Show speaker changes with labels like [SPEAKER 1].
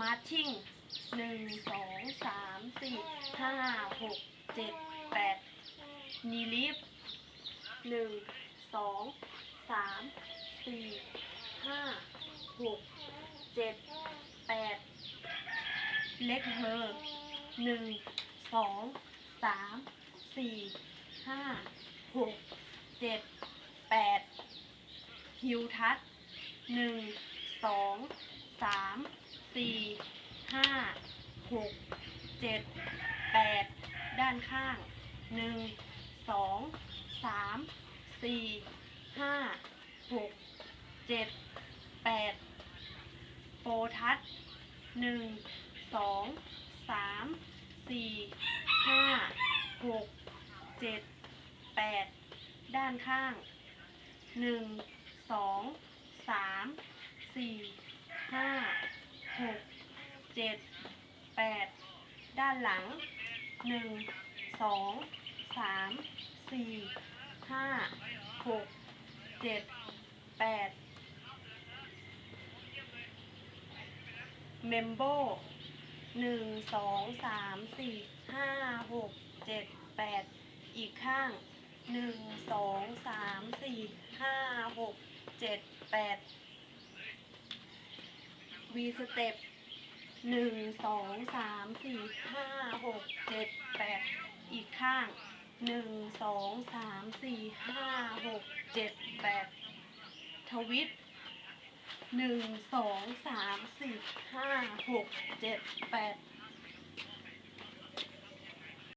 [SPEAKER 1] มาร์ชิ่งหนึ่งสองสามสี่ห้าหกเจ็ดแปดนีลิฟหนึ่งสองสามสี่ห้าหกเจ็ดแปดเล็กเฮอร์หนึ่งสองสามสี่ห้าหกเจ็ดแปดฮิวทัศหนึ่งสอง สามสี่ห้าหกเจ็ดแปดด้านข้างหนึ่งสองสามสี่ห้าหกเจ็ดแปดโฟทัศน์หนึ่งสองสามสี่ห้าหกเจ็ดแปดด้านข้างหนึ่งสองสามสี่ ห้าหกเจ็ดแปดด้านหลังหนึ่งสองสามสี่ห้าหกเจ็ดแปดเมมโบหนึ่งสองสามสี่ห้าหกเจ็ดแปดอีกข้างหนึ่งสองสามสี่ห้าหกเจ็ดแปด วีสเต็ปหนึ่งสองสามสี่ห้าหกเจ็ดแปดอีกข้างหนึ่งสองสามสี่ห้าหกเจ็ดแปดทวิตหนึ่งสองสามสี่ห้าหกเจ็ดแปด